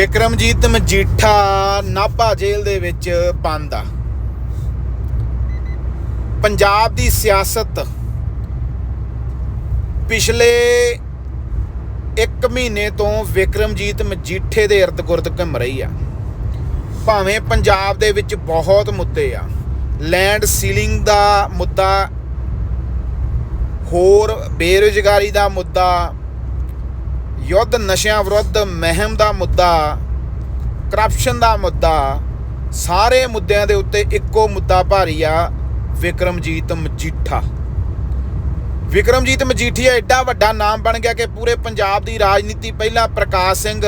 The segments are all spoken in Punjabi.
ਵਿਕਰਮਜੀਤ ਮਜੀਠਾ ਨਾਭਾ ਜੇਲ੍ਹ ਦੇ ਵਿੱਚ ਬੰਦ ਆ। ਪੰਜਾਬ ਦੀ ਸਿਆਸਤ ਪਿਛਲੇ 1 ਮਹੀਨੇ ਤੋਂ ਵਿਕਰਮਜੀਤ ਮਜੀਠੇ ਦੇ ਇਰਦ-ਗਿਰਦ ਘੁੰਮ ਰਹੀ ਆ। ਭਾਵੇਂ ਪੰਜਾਬ ਦੇ ਵਿੱਚ ਬਹੁਤ ਮੁੱਦੇ ਆ ਲੈਂਡ ਸੀਲਿੰਗ ਦਾ ਮੁੱਦਾ, ਹੋਰ ਬੇਰੁਜ਼ਗਾਰੀ ਦਾ ਮੁੱਦਾ ਯੁੱਧ ਨਸ਼ਿਆਂ ਵਿਰੁੱਧ ਮਹਿਮ ਦਾ ਮੁੱਦਾ ਕਰਪਸ਼ਨ ਦਾ ਮੁੱਦਾ, ਸਾਰੇ ਮੁੱਦਿਆਂ ਦੇ ਉੱਤੇ ਇੱਕੋ ਮੁੱਦਾ ਭਾਰੀ ਆ, ਵਿਕਰਮਜੀਤ ਮਜੀਠਾ। ਵਿਕਰਮਜੀਤ ਮਜੀਠੀਆ ਐਡਾ ਵੱਡਾ ਨਾਮ ਬਣ ਗਿਆ ਕਿ ਪੂਰੇ ਪੰਜਾਬ ਦੀ ਰਾਜਨੀਤੀ ਪਹਿਲਾਂ ਪ੍ਰਕਾਸ਼ ਸਿੰਘ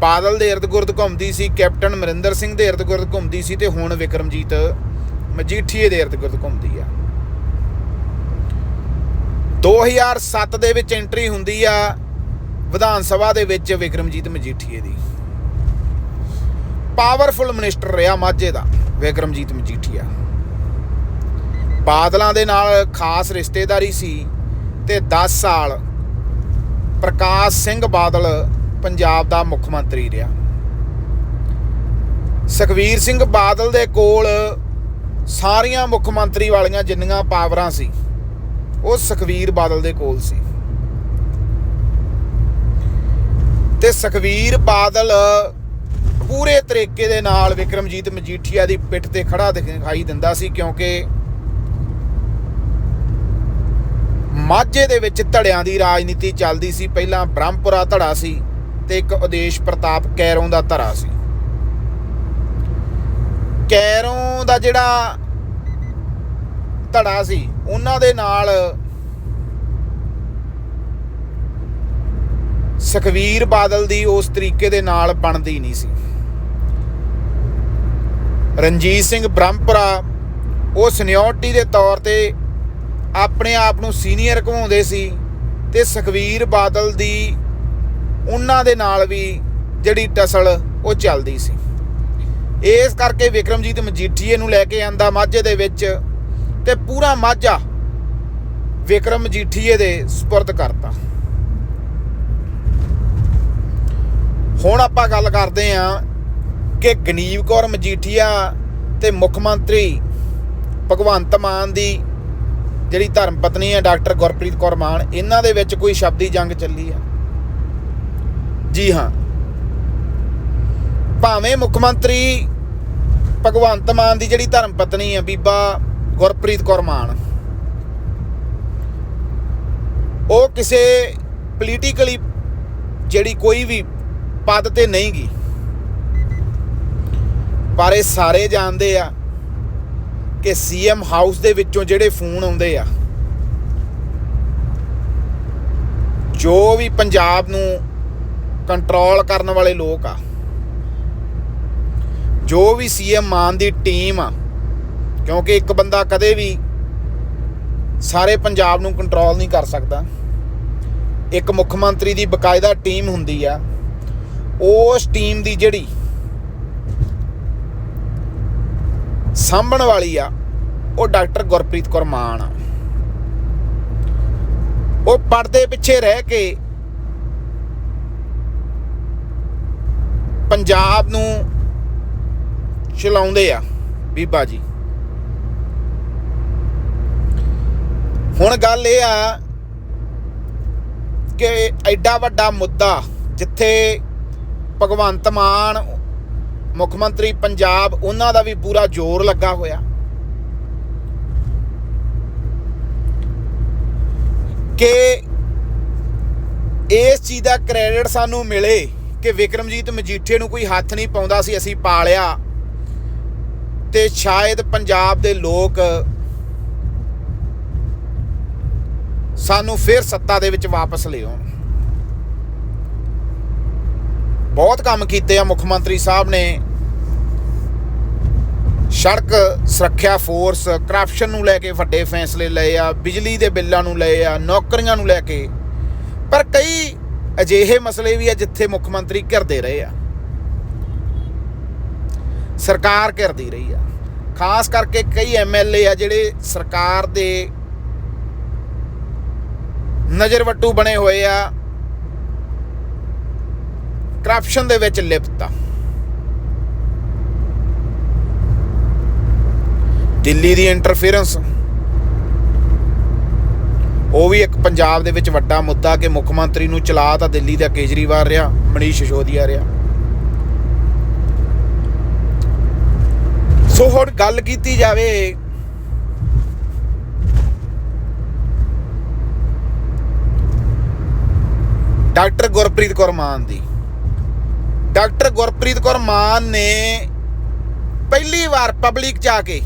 ਬਾਦਲ ਦੇ ਇਰਦ-ਗਿਰਦ ਘੁੰਮਦੀ ਸੀ, ਕੈਪਟਨ ਅਮਰਿੰਦਰ ਸਿੰਘ ਦੇ ਇਰਦ-ਗਿਰਦ ਘੁੰਮਦੀ ਸੀ ਤੇ ਹੁਣ ਵਿਕਰਮਜੀਤ ਮਜੀਠੀਏ ਦੇ ਇਰਦ-ਗਿਰਦ ਘੁੰਮਦੀ ਆ। 2007 ਦੇ ਵਿੱਚ ਐਂਟਰੀ ਹੁੰਦੀ ਆ ਵਿਧਾਨ ਸਭਾ ਦੇ ਵਿੱਚ ਵਿਕਰਮਜੀਤ ਮਜੀਠੀਏ ਦੀ। ਪਾਵਰਫੁਲ ਮਿਨਿਸਟਰ ਰਿਹਾ ਮਾਝੇ ਦਾ, ਵਿਕਰਮਜੀਤ ਮਜੀਠੀਆ। ਬਾਦਲਾਂ ਦੇ ਨਾਲ ਖਾਸ ਰਿਸ਼ਤੇਦਾਰੀ ਸੀ ਤੇ 10 ਸਾਲ ਪ੍ਰਕਾਸ਼ ਸਿੰਘ ਬਾਦਲ ਪੰਜਾਬ ਦਾ ਮੁੱਖ ਮੰਤਰੀ ਰਿਹਾ। ਸੁਖਵੀਰ ਸਿੰਘ ਬਾਦਲ ਦੇ ਕੋਲ ਸਾਰੀਆਂ ਮੁੱਖ ਮੰਤਰੀ ਵਾਲੀਆਂ ਜਿੰਨੀਆਂ ਪਾਵਰਾਂ ਸੀ, ਉਹ ਸੁਖਵੀਰ ਬਾਦਲ ਦੇ ਕੋਲ ਸੀ। ਤੇ ਸੁਖਵੀਰ ਬਾਦਲ ਪੂਰੇ ਤਰੀਕੇ ਦੇ ਨਾਲ ਵਿਕਰਮਜੀਤ ਮਜੀਠੀਆ ਦੀ ਪਿੱਠ ਤੇ ਖੜਾ ਦਿਖਾਈ ਦਿੰਦਾ ਸੀ ਕਿਉਂਕਿ ਮਾਝੇ ਦੇ ਵਿੱਚ ਧੜਿਆਂ ਦੀ ਰਾਜਨੀਤੀ ਚੱਲਦੀ ਸੀ। ਪਹਿਲਾਂ ਬ੍ਰਹਮਪੁਰਾ ਧੜਾ ਸੀ ਤੇ ਇੱਕ ਉਦੇਸ਼ ਪ੍ਰਤਾਪ ਕੈਰੋਂ ਦਾ ਧੜਾ ਸੀ। ਕੈਰੋਂ ਦਾ ਜਿਹੜਾ ਧੜਾ ਸੀ, ਉਹਨਾਂ ਦੇ ਨਾਲ ਸੁਖਵੀਰ ਬਾਦਲ ਦੀ ਉਸ ਤਰੀਕੇ ਦੇ ਨਾਲ ਬਣਦੀ ਨਹੀਂ ਸੀ। ਰਣਜੀਤ ਸਿੰਘ ਬ੍ਰਹਮਪੁਰਾ ਉਹ ਸੀਨੀਅਰਟੀ ਦੇ ਤੌਰ ਤੇ ਆਪਣੇ ਆਪ ਨੂੰ ਸੀਨੀਅਰ ਘਵਾਉਂਦੇ ਸੀ ਤੇ ਸੁਖਵੀਰ ਬਾਦਲ ਦੀ ਉਹਨਾਂ ਦੇ ਨਾਲ ਵੀ ਜਿਹੜੀ ਟਸਲ ਉਹ ਚੱਲਦੀ ਸੀ। ਇਸ ਕਰਕੇ ਵਿਕਰਮਜੀਤ ਮਜੀਠੀਏ ਨੂੰ ਲੈ ਕੇ ਆਂਦਾ ਮਾਝੇ ਦੇ ਵਿੱਚ ਤੇ ਪੂਰਾ ਮਾਝਾ ਵਿਕਰਮ ਮਜੀਠੀਏ ਦੇ ਸਪੁਰਦ ਕਰਤਾ। ਹੁਣ ਆਪਾਂ ਗੱਲ ਕਰਦੇ ਆਂ ਕਿ ਗਨੀਵ ਕੌਰ ਮਜੀਠੀਆ ਤੇ ਮੁੱਖ ਮੰਤਰੀ ਭਗਵੰਤ ਮਾਨ ਦੀ ਜਿਹੜੀ ਧਰਮ ਪਤਨੀ ਹੈ, ਡਾਕਟਰ ਗੁਰਪ੍ਰੀਤ ਕੌਰ ਮਾਨ, ਇਹਨਾਂ ਦੇ ਵਿੱਚ ਕੋਈ ਸ਼ਬਦੀ ਜੰਗ ਚੱਲੀ ਆ? ਜੀ ਹਾਂ। ਭਾਵੇਂ ਮੁੱਖ ਮੰਤਰੀ ਭਗਵੰਤ ਮਾਨ ਦੀ ਜਿਹੜੀ ਧਰਮ ਪਤਨੀ ਹੈ, ਬੀਬਾ ਗੁਰਪ੍ਰੀਤ ਕੌਰ ਮਾਨ, ਉਹ ਕਿਸੇ ਪੋਲੀਟੀਕਲੀ ਜਿਹੜੀ ਕੋਈ ਵੀ ਪਦ ਤੇ ਨਹੀਂ ਗਈ। ਪਰ ਇਹ ਸਾਰੇ ਜਾਣਦੇ ਆ ਕਿ ਸੀਐਮ ਹਾਊਸ ਦੇ ਵਿੱਚੋਂ ਜਿਹੜੇ ਫੋਨ ਆਉਂਦੇ ਆ, ਜੋ ਵੀ ਪੰਜਾਬ ਨੂੰ ਕੰਟਰੋਲ ਕਰਨ ਵਾਲੇ ਲੋਕ ਆ, ਜੋ ਵੀ ਸੀਐਮ ਮਾਨ ਦੀ ਟੀਮ ਆ, ਕਿਉਂਕਿ ਇੱਕ ਬੰਦਾ ਕਦੇ ਵੀ ਸਾਰੇ ਪੰਜਾਬ ਨੂੰ ਕੰਟਰੋਲ ਨਹੀਂ ਕਰ ਸਕਦਾ। ਇੱਕ ਮੁੱਖ ਮੰਤਰੀ ਦੀ ਬਕਾਇਦਾ ਟੀਮ ਹੁੰਦੀ ਆ ਉਸ ਟੀਮ ਦੀ ਜਿਹੜੀ ਸਾਂਭਣ ਵਾਲੀ ਆ, ਉਹ ਡਾਕਟਰ ਗੁਰਪ੍ਰੀਤ ਕੌਰ ਮਾਨ ਆ। ਉਹ ਪਰਦੇ ਪਿੱਛੇ ਰਹਿ ਕੇ ਪੰਜਾਬ ਨੂੰ ਚਲਾਉਂਦੇ ਆ, ਬੀਬਾ ਜੀ। ਹੁਣ ਗੱਲ ਇਹ ਆ ਕਿ ਐਡਾ ਵੱਡਾ ਮੁੱਦਾ ਜਿੱਥੇ ਭਗਵੰਤ ਮਾਨ, ਮੁੱਖ ਮੰਤਰੀ ਪੰਜਾਬ, ਉਹਨਾਂ ਦਾ ਵੀ ਪੂਰਾ ਜ਼ੋਰ ਲੱਗਾ ਹੋਇਆ। ਕਿ ਇਸ ਚੀਜ਼ ਦਾ ਕ੍ਰੈਡਿਟ ਸਾਨੂੰ ਮਿਲੇ ਕਿ ਵਿਕਰਮਜੀਤ ਮਜੀਠੇ ਨੂੰ ਕੋਈ ਹੱਥ ਨਹੀਂ ਪਾਉਂਦਾ ਸੀ, ਅਸੀਂ ਪਾਲਿਆ। ਤੇ ਸ਼ਾਇਦ ਪੰਜਾਬ ਦੇ ਲੋਕ ਸਾਨੂੰ ਫਿਰ ਸੱਤਾ ਦੇ ਵਿੱਚ ਵਾਪਸ ਲਿਆਉਣ ਬਹੁਤ ਕੰਮ ਕੀਤੇ ਆ ਮੁੱਖ ਮੰਤਰੀ ਸਾਹਿਬ ਨੇ। ਸੜਕ ਸੁਰੱਖਿਆ ਫੋਰਸ ਕਰਪਸ਼ਨ ਨੂੰ ਲੈ ਕੇ ਵੱਡੇ ਫੈਸਲੇ ਲਏ ਆ, ਬਿਜਲੀ ਦੇ ਬਿੱਲਾਂ ਨੂੰ ਲਏ ਆ, ਨੌਕਰੀਆਂ ਨੂੰ ਲੈ ਕੇ। ਪਰ ਕਈ ਅਜਿਹੇ ਮਸਲੇ ਵੀ ਆ ਜਿੱਥੇ ਮੁੱਖ ਮੰਤਰੀ ਘਿਰਦੇ ਰਹੇ ਆ। ਸਰਕਾਰ ਘਿਰਦੀ ਰਹੀ ਆ। ਖਾਸ ਕਰਕੇ ਕਈ ਐਮਐਲਏ ਆ ਜਿਹੜੇ ਸਰਕਾਰ ਦੇ ਨਜ਼ਰਵੱਟੂ ਬਣੇ ਹੋਏ ਆ। ਕਰਪਸ਼ਨ ਦੇ ਵਿੱਚ ਲਿਪਤ ਆ। ਦਿੱਲੀ ਦੀ ਇੰਟਰਫੇਰੈਂਸ ਉਹ ਵੀ ਇੱਕ ਪੰਜਾਬ ਦੇ ਵਿੱਚ ਵੱਡਾ ਮੁੱਦਾ ਕਿ ਮੁੱਖ ਮੰਤਰੀ ਨੂੰ ਚਲਾ ਤਾਂ ਦਿੱਲੀ ਦਾ ਕੇਜਰੀਵਾਲ ਰਿਹਾ, ਮਨੀਸ਼ ਸਿਸੋਦੀਆ ਰਿਹਾ। ਸੋ ਹੁਣ ਗੱਲ ਕੀਤੀ ਜਾਵੇ ਡਾਕਟਰ ਗੁਰਪ੍ਰੀਤ ਕੌਰ ਮਾਨ ਦੀ। ਡਾਕਟਰ ਗੁਰਪ੍ਰੀਤ ਕੌਰ ਮਾਨ ਨੇ ਪਹਿਲੀ ਵਾਰ ਪਬਲਿਕ ਜਾ ਕੇ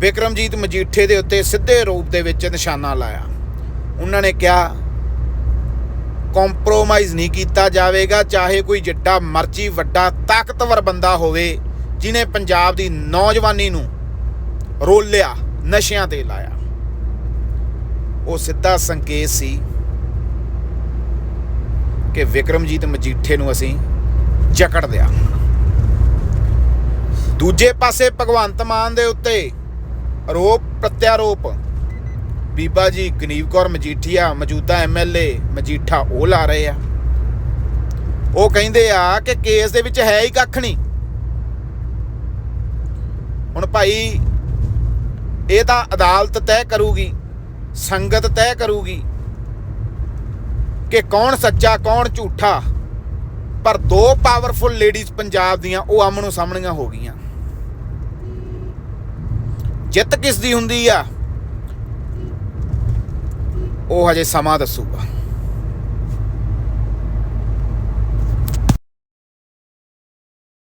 ਵਿਕਰਮਜੀਤ ਮਜੀਠੇ ਦੇ ਉੱਤੇ ਸਿੱਧੇ ਰੂਪ ਦੇ ਵਿੱਚ ਨਿਸ਼ਾਨਾ ਲਾਇਆ। ਉਹਨਾਂ ਨੇ ਕਿਹਾ ਕੰਪਰੋਮਾਈਜ਼ ਨਹੀਂ ਕੀਤਾ ਜਾਵੇਗਾ, ਚਾਹੇ ਕੋਈ ਜਿੱਡਾ ਮਰਜ਼ੀ ਵੱਡਾ ਤਾਕਤਵਰ ਬੰਦਾ ਹੋਵੇ ਜਿਨੇ ਪੰਜਾਬ ਦੀ ਨੌਜਵਾਨੀ ਨੂੰ ਰੋਲਿਆ, ਨਸ਼ਿਆਂ ਤੇ ਲਾਇਆ। ਉਹ ਸਿੱਧਾ ਸੰਕੇਤ ਸੀ ਕਿ ਵਿਕਰਮਜੀਤ ਮਜੀਠੇ ਨੂੰ ਅਸੀਂ ਜਕੜ ਦਿਆ। ਦੂਜੇ ਪਾਸੇ ਭਗਵੰਤ ਮਾਨ ਦੇ ਉੱਤੇ ਆਰੋਪ ਪ੍ਰਤਿਆਰੋਪ। ਬੀਬਾ ਜੀ ਗਨੀਵ ਕੌਰ ਮਜੀਠੀਆ ਮੌਜੂਦਾ ਐਮਐਲਏ ਮਜੀਠਾ ਉਹ ਲਾ ਰਹੇ ਆ। ਉਹ ਕਹਿੰਦੇ ਆ ਕਿ ਕੇਸ ਦੇ ਵਿੱਚ ਹੈ ਹੀ ਕੱਖ ਨਹੀਂ। ਹੁਣ ਭਾਈ, ਇਹ ਤਾਂ ਅਦਾਲਤ ਤੈਅ ਕਰੂਗੀ, ਸੰਗਤ ਤੈਅ ਕਰੂਗੀ। ਕਿ ਕੌਣ ਸੱਚਾ, ਕੌਣ ਝੂਠਾ। ਪਰ ਦੋ ਪਾਵਰਫੁਲ ਲੇਡੀਜ਼ ਪੰਜਾਬ ਦੀਆਂ, ਉਹ ਆਮਣੋ ਸਾਹਮਣੀਆਂ ਹੋ ਗਈਆਂ। ਜਿੱਤ ਕਿਸ ਦੀ ਹੁੰਦੀ ਆ? ਉਹ ਹਜੇ ਸਮਾਂ ਦੱਸੂਗਾ।